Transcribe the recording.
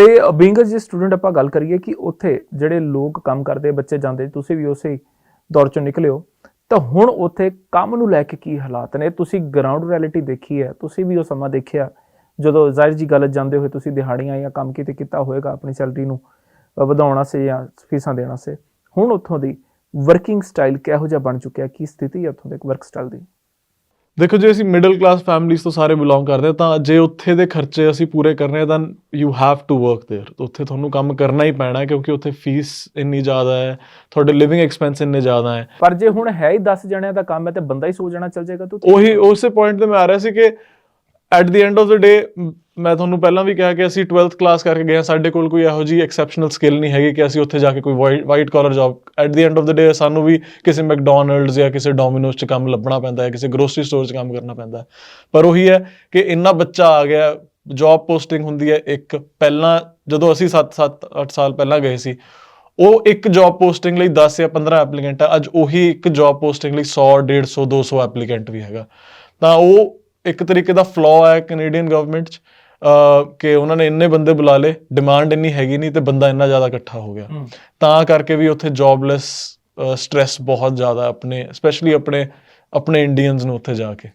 ਤੇ being a student ਆਪਾਂ ਗੱਲ ਕਰੀਏ ਕਿ ਉੱਥੇ ਜਿਹੜੇ ਲੋਕ ਕੰਮ ਕਰਦੇ, ਬੱਚੇ ਜਾਂਦੇ, ਤੁਸੀਂ ਵੀ ਉਸੇ ਦੌਰ ਚੋਂ ਨਿਕਲੇ ਹੋ, ਤਾਂ ਹੁਣ ਉੱਥੇ ਕੰਮ ਨੂੰ ਲੈ ਕੇ ਕੀ ਹਾਲਾਤ ਨੇ? ਤੁਸੀਂ ਗਰਾਊਂਡ ਰਿਐਲਿਟੀ ਦੇਖੀ ਹੈ, ਤੁਸੀਂ ਵੀ ਉਹ ਸਮਾਂ ਦੇਖਿਆ, ਜਦੋਂ ਜ਼ਾਹਿਰ ਜੀ ਗੱਲ ਜਾਂਦੇ ਹੋਏ ਤੁਸੀਂ ਦਿਹਾੜੀਆਂ ਜਾਂ ਕੰਮ ਕਿਤੇ ਕੀਤਾ ਹੋਵੇਗਾ ਆਪਣੀ ਸੈਲਰੀ ਨੂੰ ਵਧਾਉਣਾ ਸੇ ਜਾਂ ਫੀਸਾਂ ਦੇਣਾ ਸੇ ਹੁਣ ਉੱਥੋਂ ਦੀ ਵਰਕਿੰਗ ਸਟਾਈਲ ਕਿਹੋ ਜਿਹਾ ਬਣ ਚੁੱਕਿਆ, ਕੀ ਸਥਿਤੀ ਹੈ ਉੱਥੋਂ ਦੇ ਵਰਕ ਸਟਾਈਲ ਦੀ? ਦੇਖੋ ਜੇ ਅਸੀਂ ਮਿਡਲ ਕਲਾਸ ਫੈਮਿਲੀਜ਼ ਤੋਂ ਸਾਰੇ ਬਿਲੋਂਗ ਕਰਦੇ ਹਾਂ ਤਾਂ ਜੇ ਉੱਥੇ ਦੇ ਖਰਚੇ ਅਸੀਂ ਪੂਰੇ ਕਰਨੇ ਆ ਤਾਂ you have to work there ਉੱਥੇ ਤੁਹਾਨੂੰ ਕੰਮ ਕਰਨਾ ਹੀ ਪੈਣਾ ਹੈ ਕਿਉਂਕਿ ਉੱਥੇ ਫੀਸ ਇੰਨੀ ਜ਼ਿਆਦਾ ਹੈ ਤੁਹਾਡੇ ਲਿਵਿੰਗ ਐਕਸਪੈਂਸ ਇੰਨੇ ਜ਼ਿਆਦਾ ਹੈ ਪਰ ਜੇ ਹੁਣ ਹੈ ਹੀ 10 ਜਣਿਆਂ ਦਾ ਕੰਮ ਹੈ ਤੇ ਬੰਦਾ ਹੀ ਸੋ ਜਾਣਾ ਚੱਲ ਜਾਏਗਾ ਤੂੰ ਉਹੀ ਉਸੇ ਪੁਆਇੰਟ ਤੇ ਮੈਂ ਆ ਰਿਹਾ ਸੀ ਕਿ at the end of the day ਮੈਂ ਤੁਹਾਨੂੰ ਪਹਿਲਾਂ ਵੀ ਕਿਹਾ ਕਿ ਅਸੀਂ 12th ਕਲਾਸ ਕਰਕੇ ਗਏ ਹਾਂ, ਸਾਡੇ ਕੋਲ ਕੋਈ ਇਹੋ ਜੀ ਐਕਸੈਪਸ਼ਨਲ ਸਕਿੱਲ ਨਹੀਂ ਹੈਗੀ ਕਿ ਅਸੀਂ ਉੱਥੇ ਜਾ ਕੇ ਕੋਈ white collar job at the end of the day ਸਾਨੂੰ ਵੀ ਕਿਸੇ ਮੈਕਡੋਨਲਡਸ ਜਾਂ ਕਿਸੇ ਡੋਮਿਨੋਜ਼ 'ਚ ਕੰਮ ਲੱਭਣਾ ਪੈਂਦਾ ਹੈ, ਕਿਸੇ ਗਰੋਸਰੀ ਸਟੋਰ 'ਚ ਕੰਮ ਕਰਨਾ ਪੈਂਦਾ ਹੈ। ਪਰ ਉਹੀ ਹੈ ਕਿ ਇੰਨਾ ਬੱਚਾ ਆ ਗਿਆ ਜੌਬ ਪੋਸਟਿੰਗ ਹੁੰਦੀ ਹੈ ਇੱਕ, ਪਹਿਲਾਂ ਜਦੋਂ ਅਸੀਂ 7-7 8 ਸਾਲ ਪਹਿਲਾਂ ਗਏ ਸੀ, ਉਹ ਇੱਕ ਜੌਬ ਪੋਸਟਿੰਗ ਲਈ 10 ਜਾਂ 15 ਐਪਲੀਕੈਂਟ ਆ, ਅੱਜ ਉਹੀ ਇੱਕ ਜੌਬ ਪੋਸਟਿੰਗ ਲਈ 100 150 200 ਐਪਲੀਕੈਂਟ ਵੀ ਹੈਗਾ। ਤਾਂ ਉਹ ਇੱਕ ਤਰੀਕੇ ਦਾ ਫਲੋ ਹੈ ਕੈਨੇਡੀਅਨ ਗਵਰਨਮੈਂਟ 'ਚ ਕਿ ਉਹਨਾਂ ਨੇ ਇੰਨੇ ਬੰਦੇ ਬੁਲਾ ਲਏ ਡਿਮਾਂਡ ਇੰਨੀ ਹੈਗੀ ਨਹੀਂ ਤੇ ਬੰਦਾ ਇੰਨਾ ਜ਼ਿਆਦਾ ਇਕੱਠਾ ਹੋ ਗਿਆ। ਤਾਂ ਕਰਕੇ ਵੀ ਉੱਥੇ ਜੌਬਲੈਸ ਸਟ੍ਰੈਸ ਬਹੁਤ ਜ਼ਿਆਦਾ ਆਪਣੇ ਸਪੈਸ਼ਲੀ ਆਪਣੇ ਆਪਣੇ ਇੰਡੀਅਨਸ ਨੂੰ ਉੱਥੇ ਜਾ ਕੇ